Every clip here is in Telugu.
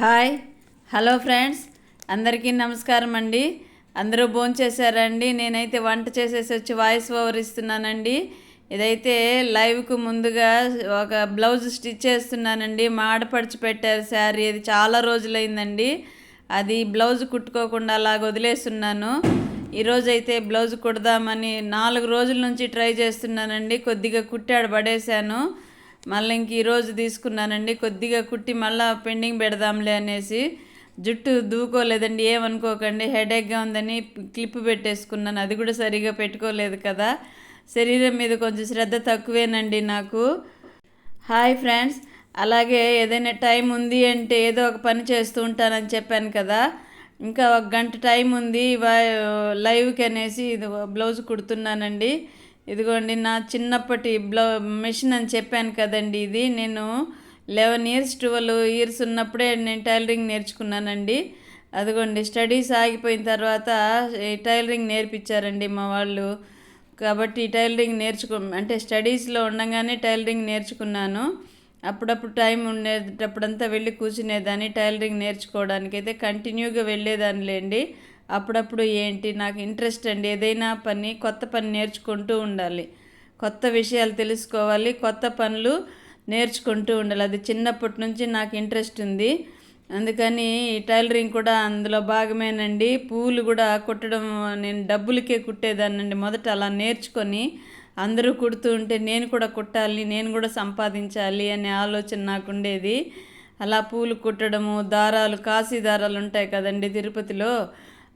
Hi hello friends. అందరికీ నమస్కారం అండి. అందరూ భోంచేశారండి నేనైతే వంట చేసేసి వచ్చి వాయిస్ ఓవర్ ఇస్తున్నానండి. ఇదైతే లైవ్కు ముందుగా ఒక బ్లౌజ్ స్టిచ్ చేస్తున్నానండి. మాడపడిచి పెట్టారు శారీ. అది చాలా రోజులైందండి. అది బ్లౌజ్ కుట్టుకోకుండా అలాగ వదిలేస్తున్నాను. ఈరోజు అయితే బ్లౌజ్ కుడదామని నాలుగు రోజుల నుంచి ట్రై చేస్తున్నానండి. కొద్దిగా కుట్టాడు పడేశాను. మళ్ళీ ఇంక ఈరోజు తీసుకున్నానండి. కొద్దిగా కుట్టి మళ్ళీ పెండింగ్ పెడదాంలే అనేసి జుట్టు దూకోలేదండి. ఏమనుకోకండి. హెడేక్గా ఉందని క్లిప్ పెట్టేసుకున్నాను. అది కూడా సరిగా పెట్టుకోలేదు కదా. శరీరం మీద కొంచెం శ్రద్ధ తక్కువేనండి నాకు. Hi friends. అలాగే ఏదైనా టైం ఉంది అంటే ఏదో ఒక పని చేస్తూ ఉంటానని చెప్పాను కదా. ఇంకా ఒక గంట టైం ఉంది. లైవ్కి అనేసి ఇది బ్లౌజ్ కుడుతున్నానండి. ఇదిగోండి నా చిన్నప్పటి బ్లౌ మిషన్ అని చెప్పాను కదండి ఇది. నేను లెవెన్ ఇయర్స్ ట్వెల్వ్ ఇయర్స్ ఉన్నప్పుడే నేను టైలరింగ్ నేర్చుకున్నానండి. అదిగోండి స్టడీస్ ఆగిపోయిన తర్వాత ఈ టైలరింగ్ నేర్పించారండి మా వాళ్ళు. కాబట్టి టైలరింగ్ నేర్చుకో అంటే స్టడీస్లో ఉండగానే టైలరింగ్ నేర్చుకున్నాను. అప్పుడప్పుడు టైం ఉండేటప్పుడంతా వెళ్ళి కూర్చునేదాన్ని టైలరింగ్ నేర్చుకోవడానికి అయితే కంటిన్యూగా వెళ్ళేదాన్ని లేండి అప్పుడప్పుడు ఏంటి నాకు ఇంట్రెస్ట్ అండి. ఏదైనా పని కొత్త పని నేర్చుకుంటూ ఉండాలి. కొత్త విషయాలు తెలుసుకోవాలి కొత్త పనులు నేర్చుకుంటూ ఉండాలి. అది చిన్నప్పటి నుంచి నాకు ఇంట్రెస్ట్ ఉంది. అందుకని ఈ టైలరింగ్ కూడా అందులో భాగమేనండి. పూలు కూడా కుట్టడం నేను డబ్బులకే కుట్టేదానండి మొదట అలా నేర్చుకొని అందరూ కుడుతూ ఉంటే నేను కూడా కుట్టాలి నేను కూడా సంపాదించాలి అనే ఆలోచన నాకు ఉండేది. అలా పూలు కుట్టడము దారాలు కాశీ దారాలు ఉంటాయి కదండి తిరుపతిలో.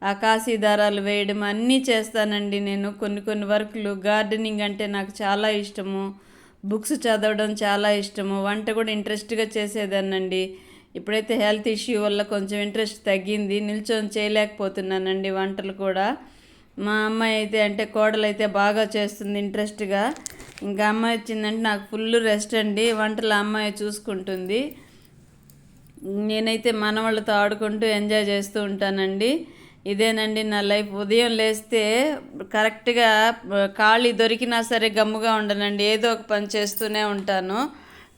ఆ కాశీ దారాలు వేయడం అన్నీ చేస్తానండి నేను. కొన్ని కొన్ని వర్క్లు గార్డెనింగ్ అంటే నాకు చాలా ఇష్టము. బుక్స్ చదవడం చాలా ఇష్టము. వంట కూడా ఇంట్రెస్ట్గా చేసేదానండి ఇప్పుడైతే హెల్త్ ఇష్యూ వల్ల కొంచెం ఇంట్రెస్ట్ తగ్గింది. నిల్చొని చేయలేకపోతున్నానండి వంటలు కూడా. మా అమ్మాయి అయితే అంటే కోడలు అయితే బాగా చేస్తుంది ఇంట్రెస్ట్గా. ఇంకా అమ్మాయి వచ్చిందంటే నాకు ఫుల్ రెస్ట్ అండి. వంటలు అమ్మాయి చూసుకుంటుంది. నేనైతే మనవాళ్ళతో ఆడుకుంటూ ఎంజాయ్ చేస్తూ ఉంటానండి. ఇదేనండి నా లైఫ్. ఉదయం లేస్తే కరెక్ట్గా ఖాళీ దొరికినా సరే గమ్ముగా ఉండనండి. ఏదో ఒక పని చేస్తూనే ఉంటాను.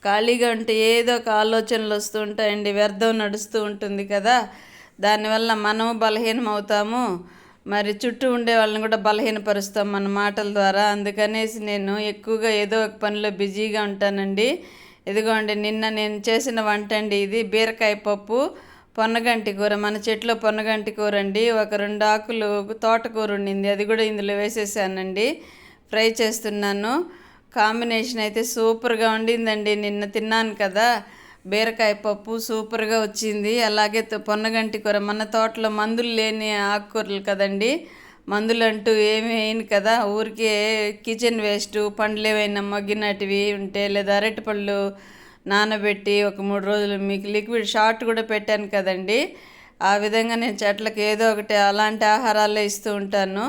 ఖాళీగా ఉంటే ఏదో ఒక ఆలోచనలు వస్తూ ఉంటాయండి. వ్యర్థం నడుస్తూ ఉంటుంది కదా. దానివల్ల మనము బలహీనం అవుతాము మరి చుట్టూ ఉండే వాళ్ళని కూడా బలహీనపరుస్తాం మన మాటల ద్వారా. అందుకనేసి నేను ఎక్కువగా ఏదో ఒక పనిలో బిజీగా ఉంటానండి. ఇదిగోండి నిన్న నేను చేసిన వంట అండి ఇది. బీరకాయ పప్పు. పొన్నగంటి కూర మన చెట్లో పొన్నగంటి కూర అండి ఒక రెండు ఆకులు తోటకూర ఉండింది. అది కూడా ఇందులో వేసేసానండి. ఫ్రై చేస్తున్నాను. కాంబినేషన్ అయితే సూపర్గా ఉండిందండి. నిన్న తిన్నాను కదా. బీరకాయ పప్పు సూపర్గా వచ్చింది. అలాగే పొన్నగంటి కూర మన తోటలో మందులు లేని ఆకుకూరలు కదండి. మందులు అంటూ ఏమి వేయను కదా. ఊరికే కిచెన్ వేస్ట్ పండ్లు ఏవైనా మగ్గినటివి ఉంటే లేదా అరటిపళ్ళు నానబెట్టి ఒక మూడు రోజులు మీకు లిక్విడ్ షార్ట్ కూడా పెట్టాను కదండి. ఆ విధంగా నేను చెట్లకు ఏదో ఒకటి అలాంటి ఆహారాలే ఇస్తూ ఉంటాను.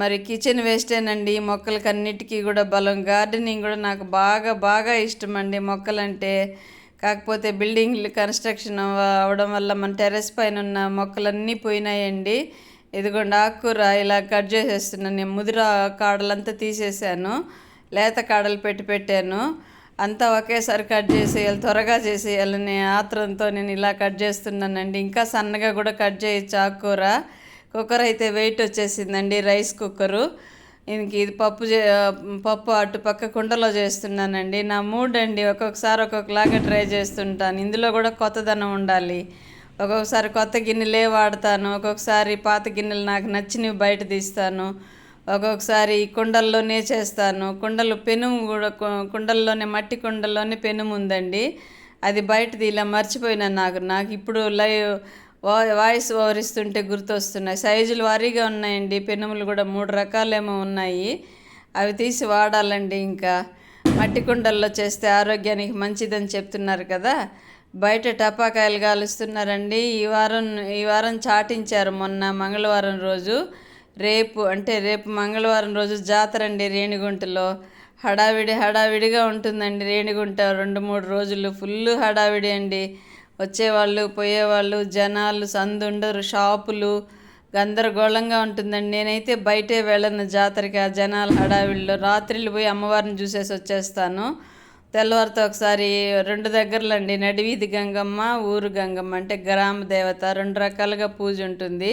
మరి కిచెన్ వేస్టేనండి మొక్కలకి అన్నిటికీ కూడా బలం. గార్డెనింగ్ కూడా నాకు బాగా బాగా ఇష్టం అండి మొక్కలంటే. కాకపోతే బిల్డింగ్లు కన్స్ట్రక్షన్ అవడం వల్ల మన టెర్రస్ పైన ఉన్న మొక్కలన్నీ పోయినాయండి. ఇదిగోండి ఆకుకూర ఇలా కట్ చేసేస్తున్నాను. నేను ముదిర కాడలంతా తీసేసాను లేత కాడలు పెట్టి పెట్టాను. అంతా ఒకేసారి కట్ చేసేయాలి త్వరగా చేసేయాలని ఆత్రంతో నేను ఇలా కట్ చేస్తున్నానండి. ఇంకా సన్నగా కూడా కట్ చేయొచ్చు ఆకుకూర కుక్కర్ అయితే వెయిట్ వచ్చేసిందండి రైస్ కుక్కరు. ఇంక ఇది పప్పు చే పప్పు అటు పక్క కుండలో చేస్తున్నానండి. నా మూడ్ అండి ఒక్కొక్కసారి ఒక్కొక్కలాగా ట్రై చేస్తుంటాను. ఇందులో కూడా కొత్తదనం ఉండాలి. ఒక్కొక్కసారి కొత్త గిన్నెలే వాడతాను ఒక్కొక్కసారి పాత గిన్నెలు నాకు నచ్చినవి బయట తీస్తాను. ఒక్కొక్కసారి కుండల్లోనే చేస్తాను. కుండలు పెనుము కూడా కుండల్లోనే మట్టి కుండల్లోనే పెనుము ఉందండి. అది బయటది ఇలా మర్చిపోయినా నాకు నాకు ఇప్పుడు లైవ్ వాయిస్ ఓవర్ ఇస్తుంటే గుర్తొస్తున్నాయి. సైజులు వారీగా ఉన్నాయండి పెనుములు కూడా మూడు రకాలేమో ఉన్నాయి. అవి తీసి వాడాలండి ఇంకా. మట్టి కుండల్లో చేస్తే ఆరోగ్యానికి మంచిదని చెప్తున్నారు కదా. బయట టపాకాయలు కాలుస్తున్నారండి. ఈ వారం ఈ వారం చాటించారు మొన్న మంగళవారం రోజు. రేపు అంటే రేపు మంగళవారం రోజు జాతర అండి రేణిగుంటలో. హడావిడి హడావిడిగా ఉంటుందండి రేణిగుంట. రెండు మూడు రోజులు ఫుల్ హడావిడి అండి. వచ్చేవాళ్ళు పోయేవాళ్ళు జనాలు సందుండరు షాపులు గందరగోళంగా ఉంటుందండి. నేనైతే బయటే వెళ్ళను జాతరకి ఆ జనాల హడావిడిలో. రాత్రిళ్ళు పోయి అమ్మవారిని చూసేసి వచ్చేస్తాను. తెల్లవారితో ఒకసారి రెండు దగ్గరలండి. నడివీధి గంగమ్మ ఊరు గంగమ్మ అంటే గ్రామ దేవత. రెండు రకాలుగా పూజ ఉంటుంది.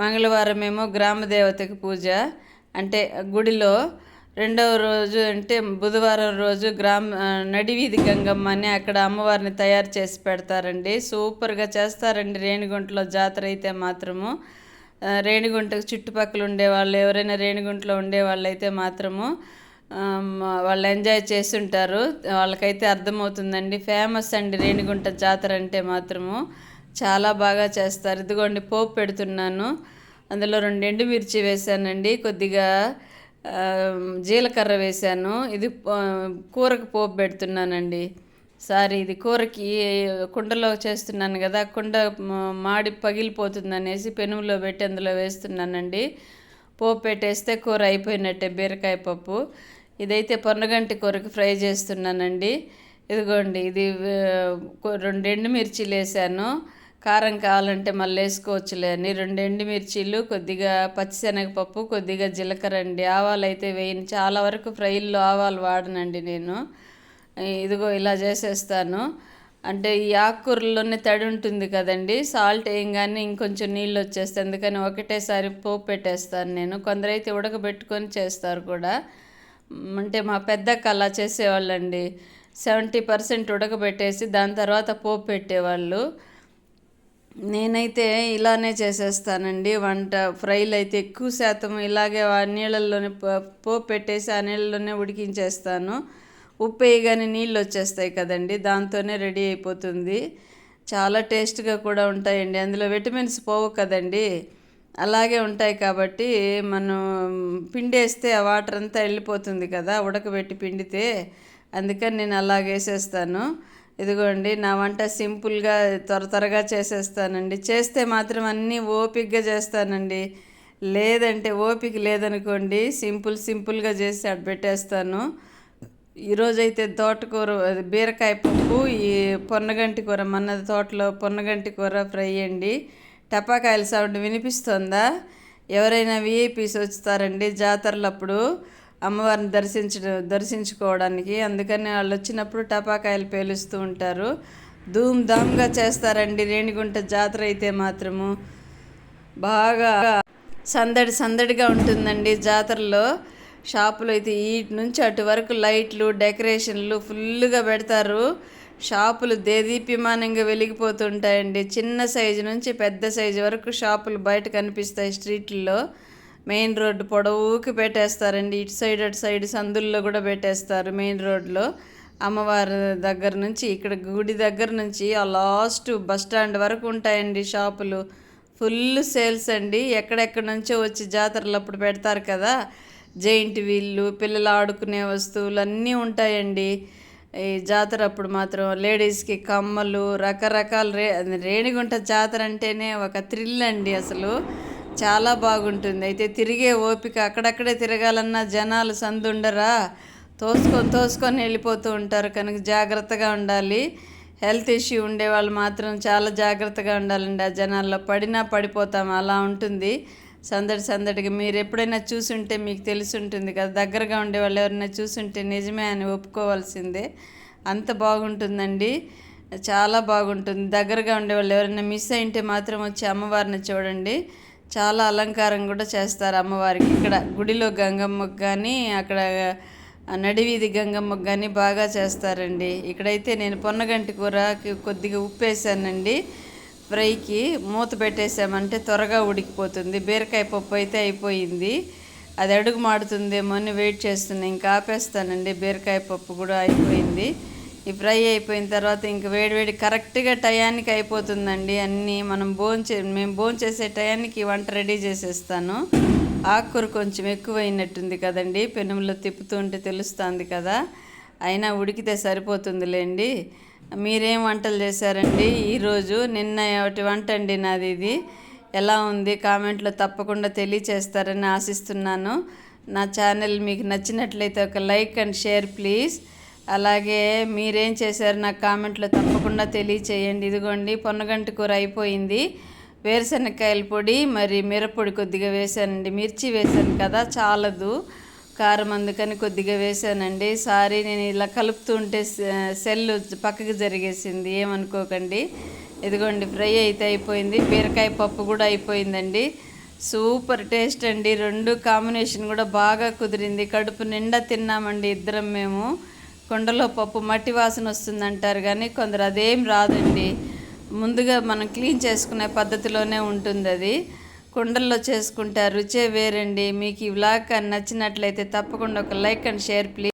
మంగళవారం ఏమో గ్రామ దేవతకి పూజ. అంటే గుడిలో రెండవ రోజు అంటే బుధవారం రోజు గ్రామ నడివీధి గంగమ్మ అని అక్కడ అమ్మవారిని తయారు చేసి పెడతారండి. సూపర్గా చేస్తారండి. రేణిగుంటలో జాతర అయితే మాత్రము. రేణిగుంటకు చుట్టుపక్కల ఉండే వాళ్ళు ఎవరైనా రేణిగుంటలో ఉండే వాళ్ళు అయితే మాత్రము వాళ్ళు ఎంజాయ్ చేస్తుంటారు. వాళ్ళకైతే అర్థమవుతుందండి. ఫేమస్ అండి రేణిగుంట జాతర అంటే మాత్రము. చాలా బాగా చేస్తారు. ఇదిగోండి పోపు పెడుతున్నాను. అందులో రెండు మిర్చి వేసానండి. కొద్దిగా జీలకర్ర వేసాను. ఇది కూరకు పోపు పెడుతున్నానండి. సారీ ఇది కూరకి కుండలో చేస్తున్నాను కదా కుండ మాడి పగిలిపోతుంది అనేసి పెనుములో పెట్టి అందులో వేస్తున్నానండి. పోపు పెట్టేస్తే కూర అయిపోయినట్టే బీరకాయ పప్పు. ఇదైతే పొన్నగంటి కూరకి ఫ్రై చేస్తున్నానండి. ఇదిగోండి ఇది రెండు ఎండుమిర్చీలు వేసాను కారం కావాలంటే మళ్ళీ వేసుకోవచ్చులే అని. రెండు ఎండుమిర్చీలు కొద్దిగా పచ్చిశనగపప్పు కొద్దిగా జీలకర్ర అండి. ఆవాలు అయితే వేయను. చాలా వరకు ఫ్రైల్లో ఆవాలు వాడనండి నేను. ఇదిగో ఇలా చేసేస్తాను. అంటే ఈ ఆకుకూరల్లోనే తడి ఉంటుంది కదండి. సాల్ట్ వేయంగానే ఇంకొంచెం నీళ్ళు వచ్చేస్తాయి అందుకని ఒకటేసారి పోపు పెట్టేస్తాను నేను. కొందరైతే ఉడకబెట్టుకొని చేస్తారు కూడా. అంటే మా పెద్దక్క అలా చేసేవాళ్ళండి. సెవెంటీ పర్సెంట్ ఉడకబెట్టేసి దాని తర్వాత పోపు పెట్టేవాళ్ళు. నేనైతే ఇలానే చేసేస్తానండి. వంట ఫ్రైలు అయితే ఎక్కువ శాతం ఇలాగే ఆ నీళ్ళల్లోనే పోపు పెట్టేసి ఆ నీళ్ళలోనే ఉడికించేస్తాను. ఉప్పు వేయగానే నీళ్ళు వచ్చేస్తాయి కదండి దాంతోనే రెడీ అయిపోతుంది. చాలా టేస్ట్గా కూడా ఉంటాయండి. అందులో విటమిన్స్ పోవు కదండి. అలాగే ఉంటాయి కాబట్టి మనం పిండేస్తే ఆ వాటర్ అంతా వెళ్ళిపోతుంది కదా ఉడకబెట్టి పిండితే. అందుకని నేను అలాగేసేస్తాను ఇదిగోండి నా వంట సింపుల్గా త్వర త్వరగా చేసేస్తానండి. చేస్తే మాత్రం అన్నీ ఓపిక్గా చేస్తానండి. లేదంటే ఓపిక లేదనుకోండి సింపుల్ సింపుల్గా చేసి అటు పెట్టేస్తాను. ఈరోజైతే తోటకూర బీరకాయ పప్పు ఈ పొన్నగంటి కూర మన తోటలో పొన్నగంటి కూర ఫ్రై అండి. టపాకాయల సౌండ్ వినిపిస్తుందా? ఎవరైనా విఐపీస్ వస్తారండి జాతరలప్పుడు. అమ్మవారిని దర్శించడం దర్శించుకోవడానికి. అందుకని వాళ్ళు వచ్చినప్పుడు టపాకాయలు పేలుస్తూ ఉంటారు. ధూమ్ ధామ్గా చేస్తారండి. రేణిగుంట జాతర అయితే మాత్రము. బాగా సందడి సందడిగా ఉంటుందండి జాతరలో. షాపులు అయితే ఇటు నుంచి అటు వరకు లైట్లు డెకరేషన్లు ఫుల్గా పెడతారు. షాపులు దేదీప్యమానంగా వెలిగిపోతుంటాయండి. చిన్న సైజు నుంచి పెద్ద సైజు వరకు షాపులు బయట కనిపిస్తాయి స్ట్రీట్లో మెయిన్ రోడ్డు పొడవుకి పెట్టేస్తారండి. ఇటు సైడ్ అటు సైడ్ సందుల్లో కూడా పెట్టేస్తారు మెయిన్ రోడ్లో. అమ్మవారి దగ్గర నుంచి ఇక్కడ గుడి దగ్గర నుంచి ఆ లాస్ట్ బస్ స్టాండ్ వరకు ఉంటాయండి షాపులు. ఫుల్ సేల్స్ అండి. ఎక్కడెక్కడ నుంచో వచ్చి జాతరలు అప్పుడు పెడతారు కదా. జైంట్ వీళ్ళు పిల్లలు ఆడుకునే వస్తువులు అన్నీ ఉంటాయండి. ఈ జాతర అప్పుడు మాత్రం లేడీస్కి కమ్మలు రకరకాల రే రేణిగుంట జాతర అంటేనే ఒక థ్రిల్ అండి అసలు. చాలా బాగుంటుంది. అయితే తిరిగే ఓపిక అక్కడక్కడే తిరగాలన్నా జనాలు సందుండరా? తోసుకొని తోసుకొని వెళ్ళిపోతూ ఉంటారు. కనుక జాగ్రత్తగా ఉండాలి. హెల్త్ ఇష్యూ ఉండే వాళ్ళు మాత్రం చాలా జాగ్రత్తగా ఉండాలండి. ఆ జనాల్లో పడినా పడిపోతాం. అలా ఉంటుంది. సందడి సందడిగా మీరు ఎప్పుడైనా చూసుంటే మీకు తెలిసి ఉంటుంది కదా. దగ్గరగా ఉండే వాళ్ళు ఎవరైనా చూసుంటే నిజమే అని ఒప్పుకోవాల్సిందే. అంత బాగుంటుందండి. చాలా బాగుంటుంది. దగ్గరగా ఉండే వాళ్ళు ఎవరైనా మిస్ అయింటే మాత్రం వచ్చి అమ్మవారిని చూడండి. చాలా అలంకారం కూడా చేస్తారు అమ్మవారికి. ఇక్కడ గుడిలో గంగమ్మకు కానీ అక్కడ నడివీధి గంగమ్మకు కానీ బాగా చేస్తారండి. ఇక్కడైతే నేను పొన్నగంటి కూరకి కొద్దిగా ఉప్పు వేసానండి ఫ్రైకి మూత పెట్టేసామంటే త్వరగా ఉడికిపోతుంది. బీరకాయ పప్పు అయితే అయిపోయింది. అది అడుగు మాడుతుందేమో అని వెయిట్ చేస్తున్నాను ఇంకా ఆపేస్తానండి. బీరకాయ పప్పు కూడా అయిపోయింది. ఈ ఫ్రై అయిపోయిన తర్వాత ఇంక వేడివేడి కరెక్ట్గా టయానికి అయిపోతుందండి. అన్నీ మనం భోంచే మేము భోంచేసే టయానికి వంట రెడీ చేసేస్తాను. ఆకుకూర కొంచెం ఎక్కువైనట్టుంది కదండి. పెనుములో తిప్పుతుంటే తెలుస్తుంది కదా. అయినా ఉడికితే సరిపోతుందిలేండి. మీరేం వంటలు చేశారండి? ఈరోజు నిన్న ఒకటి వంట అండి నాది ఇది. ఎలా ఉంది? కామెంట్లో తప్పకుండా తెలియచేస్తారని ఆశిస్తున్నాను. నా ఛానల్ మీకు నచ్చినట్లయితే ఒక లైక్ అండ్ షేర్ ప్లీజ్. అలాగే మీరేం చేశారు నాకు కామెంట్లో తప్పకుండా తెలియచేయండి. ఇదిగోండి పొన్నగంటి కూర అయిపోయింది. వేరుశనగకాయల పొడి మరి మిరప్పొడి కొద్దిగా వేసానండి మిర్చి వేసాను కదా చాలదు. కారం అందుకని కొద్దిగా వేసానండి సారీ నేను ఇలా కలుపుతూ ఉంటే సెల్ పక్కకి జరిగేసింది. ఏమనుకోకండి. ఇదిగోండి ఫ్రై అయితే అయిపోయింది. బీరకాయ పప్పు కూడా అయిపోయిందండి. సూపర్ టేస్ట్ అండి. రెండు కాంబినేషన్ కూడా బాగా కుదిరింది. కడుపు నిండా తిన్నామండి ఇద్దరం మేము. కుండలో పప్పు మట్టి వాసన వస్తుంది అంటారు కానీ కొందరు అదేం రాదండి. ముందుగా మనం క్లీన్ చేసుకునే పద్ధతిలోనే ఉంటుంది అది. కుండల్లో చేసుకుంటారు రుచే వేరండి. మీకు ఈ వ్లాగ్ కానీ నచ్చినట్లయితే తప్పకుండా ఒక లైక్ అండ్ షేర్ ప్లీజ్.